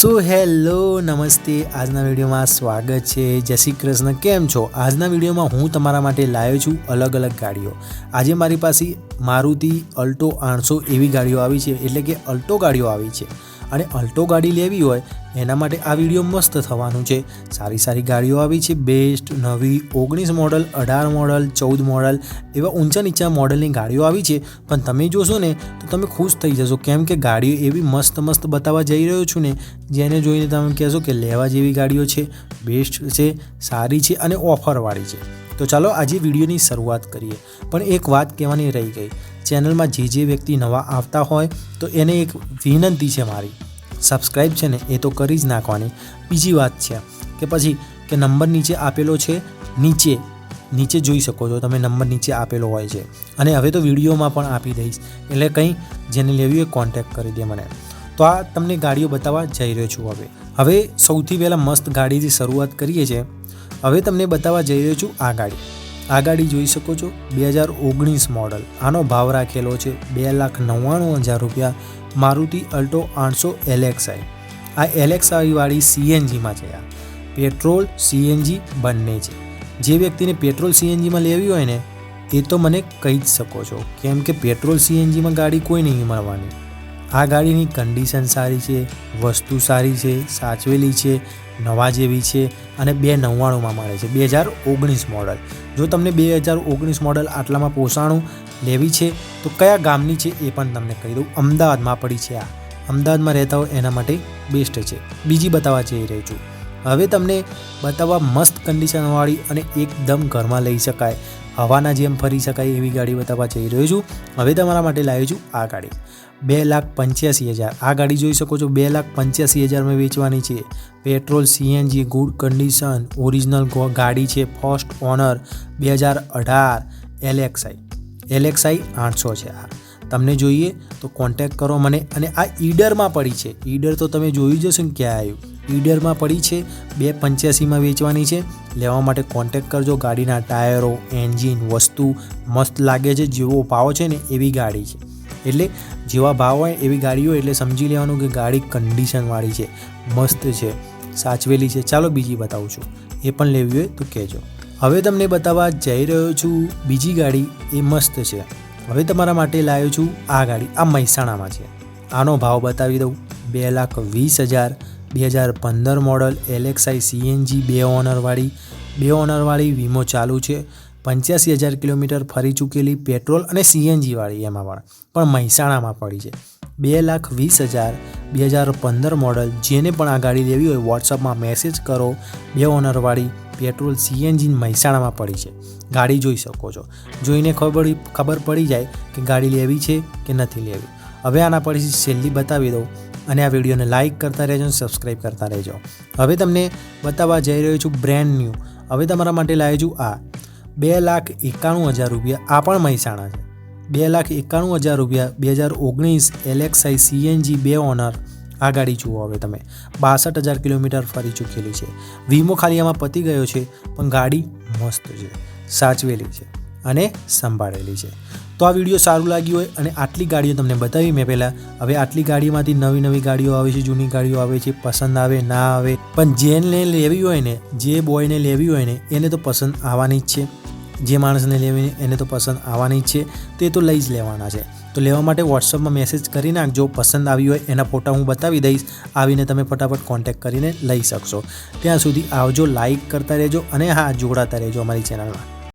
So hello, નમસ્તે. આજના વિડીયોમાં સ્વાગત છે. જય શ્રી કૃષ્ણ. કેમ છો? આજના વિડીયોમાં હું તમારા માટે લાવ્યો છું અલગ અલગ ગાડીઓ. આજે મારી પાસે મારુતિ અલ્ટો આઠસો એવી ગાડીઓ આવી છે, એટલે કે અલ્ટો ગાડીઓ આવી છે. અને અલ્ટો ગાડી લેવી હોય, એના માટે આ વીડિયો મસ્ત થવાનું છે. સારી સારી ગાડીઓ આવી છે, બેસ્ટ, નવી, ઓગણીસ મોડલ, અઢાર મોડલ, ચૌદ મોડલ, એવા ઊંચા નીચા મોડલની ગાડીઓ આવી છે. પણ તમે જોશો ને, તો તમે ખુશ થઈ જશો. કેમ કે ગાડીઓ એવી મસ્ત મસ્ત બતાવવા જઈ રહ્યો છું ને, જેને જોઈને તમે કહેશો કે લેવા જેવી ગાડીઓ છે, બેસ્ટ છે, સારી છે અને ઓફરવાળી છે. તો ચાલો આજે વિડીયોની શરૂઆત કરીએ. પણ એક વાત કહેવાની રહી ગઈ. ચેનલમાં જે જે વ્યક્તિ નવા આવતા હોય, તો એને એક વિનંતી છે મારી. સબસ્ક્રાઈબ છે ને, એ તો કરી જ નાખવાની. બીજી વાત છે કે પછી, કે નંબર નીચે આપેલો છે, નીચે. નીચે જોઈ શકો છો તમે નંબર નીચે આપેલો હોય છે. અને હવે તો વિડીયોમાં પણ આપી દઈશ. એટલે કંઈ જેને લેવી હોય કોન્ટેક્ટ કરી દે મને. તો આ તમને ગાડીઓ બતાવવા જઈ રહ્યો છું હવે. હવે સૌથી પહેલાં મસ્ત ગાડીથી શરૂઆત કરીએ છીએ. હવે તમને બતાવવા જઈ રહ્યો છું આ ગાડી આ ગાડી જોઈ શકો છો, બે હજાર ઓગણીસ મોડલ આનો ભાવ રાખેલો છે બે લાખ નવ્વાણું હજાર રૂપિયા, મારુતિ અલ્ટો આઠસો એલેક્સઆઈ આ એલેક્સઆઈ વાળી સીએનજીમાં છે આ. પેટ્રોલ, સીએનજી બંને છે. જે વ્યક્તિને પેટ્રોલ સીએનજીમાં લેવી હોય ને, એ તો મને કહી જ શકો છો. કેમ કે પેટ્રોલ સીએનજીમાં ગાડી કોઈ નહીં મળવાની. આ ગાડીની કન્ડિશન સારી છે, વસ્તુ સારી છે, સાચવેલી છે નવા જેવી છે અને બે નવ્વાણુંમાં મળે છે. બે હજાર ઓગણીસ મોડલ જો તમને બે હજાર ઓગણીસ મોડલ આટલામાં પોસાણું લેવી છે, તો કયા ગામની છે એ પણ તમને કહી દઉં. અમદાવાદમાં પડી છે આ. અમદાવાદમાં રહેતા હોય એના માટે બેસ્ટ છે. બીજી બતાવવા જઈ રહી છું. હવે તમને બતાવવા મસ્ત કન્ડિશનવાળી અને એકદમ ઘરમાં લઈ શકાય હવાના જેમ ફરી શકાય એવી ગાડી બતાવવા જઈ રહ્યો છું. હવે તમારા માટે લાવ્યો છું આ ગાડી. બે લાખ પંચ્યાસી હજાર. આ ગાડી જોઈ શકો છો, બે લાખ પંચ્યાસી હજારમાં વેચવાની છે. Petrol, CNG, good condition, original ગાડી છે ફર્સ્ટ ઓનર બે હજાર અઢાર એલેક્સઆઈ એલેક્સઆઈ આઠસો છે આ. તમને જોઈએ તો કોન્ટેક કરો મને અને આ ઈડરમાં પડી છે. ઈડર તો તમે જોયું જશો ને ક્યાં આવ્યું. ઈડરમાં પડી છે. બે પંચ્યાસીમાં વેચવાની છે. લેવા માટે કોન્ટેક કરજો. ગાડીના ટાયરો, એન્જિન, વસ્તુ મસ્ત લાગે છે. જેવો ભાવ છે ને એવી ગાડી છે. એટલે જેવા ભાવ હોય એવી ગાડી હોય એટલે સમજી લેવાનું કે ગાડી કન્ડિશનવાળી છે. મસ્ત છે. સાચવેલી છે. ચાલો બીજી બતાવું છું. એ પણ લેવી હોય તો કહેજો. હવે તમને બતાવવા જઈ રહ્યો છું બીજી ગાડી. એ મસ્ત છે. હવે તમારા માટે લાવ્યો છું આ ગાડી. આ મહેસાણામાં છે. આનો ભાવ બતાવી દઉં. બે લાખ વીસ હજાર બે હજાર પંદર મોડલ એલેક્સઆઈ સીએનજી બે ઓનરવાળી બે ઓનરવાળી વીમો ચાલુ છે. પંચ્યાસી હજાર કિલોમીટર ફરી ચૂકેલી પેટ્રોલ અને સીએનજીવાળી એમાં પણ પણ મહેસાણામાં પડી છે. બે લાખ વીસ હજાર બે હજાર પંદર મોડલ જેને પણ આ ગાડી લેવી હોય વોટ્સઅપમાં મેસેજ કરો. બે ઓનરવાળી પેટ્રોલ સીએનજી મહેસાણામાં પડી છે. ગાડી જોઈ શકો છો. જોઈને ખબર ખબર પડી જાય કે ગાડી લેવી છે કે નથી લેવી. હવે આના પછી છેલ્લી બતાવી દઉં. અને આ વિડીયોને લાઇક કરતા રહેજો અને સબસ્ક્રાઈબ કરતા રહેજો. હવે તમને બતાવવા જઈ રહ્યો છું બ્રેન્ડ ન્યૂ હવે તમારા માટે લાવ્યો છું આ. બે લાખ એકાણું હજાર રૂપિયા. આ પણ મહેસાણા છે. બે લાખ એકાણું હજાર રૂપિયા. બે હજાર ઓગણીસ એલેક્સઆઈ સીએનજી બે ઓનર આ ગાડી જુઓ હવે તમે. બાસઠ હજાર કિલોમીટર ફરી ચૂકેલી છે. વીમો ખાલી આમાં પતી ગયો છે, પણ ગાડી મસ્ત છે. સાચવેલી છે. અને સંભાળેલી છે. તો આ વીડિયો સારું લાગ્યું હોય અને આટલી ગાડીઓ તમને બતાવી મેં પહેલાં. હવે આટલી ગાડીમાંથી નવી નવી ગાડીઓ આવે છે, જૂની ગાડીઓ આવે છે, પસંદ આવે, ના આવે. પણ જેને લેવી હોય ને, જે બોયને લેવી હોય ને, એને તો પસંદ આવવાની જ છે. જે માણસને લેવી એને તો પસંદ આવવાની જ છે. તે તો લઈ જ લેવાના છે. તો લેવા માટે વોટ્સઅપમાં મેસેજ કરી નાખજો. પસંદ આવી હોય, એના ફોટા હું બતાવી દઈશ. આવીને તમે ફટાફટ કોન્ટેક્ટ કરીને લઈ શકશો. ત્યાં સુધી આવજો લાઈક કરતા રહેજો અને હા, જોડાતા રહેજો અમારી ચેનલમાં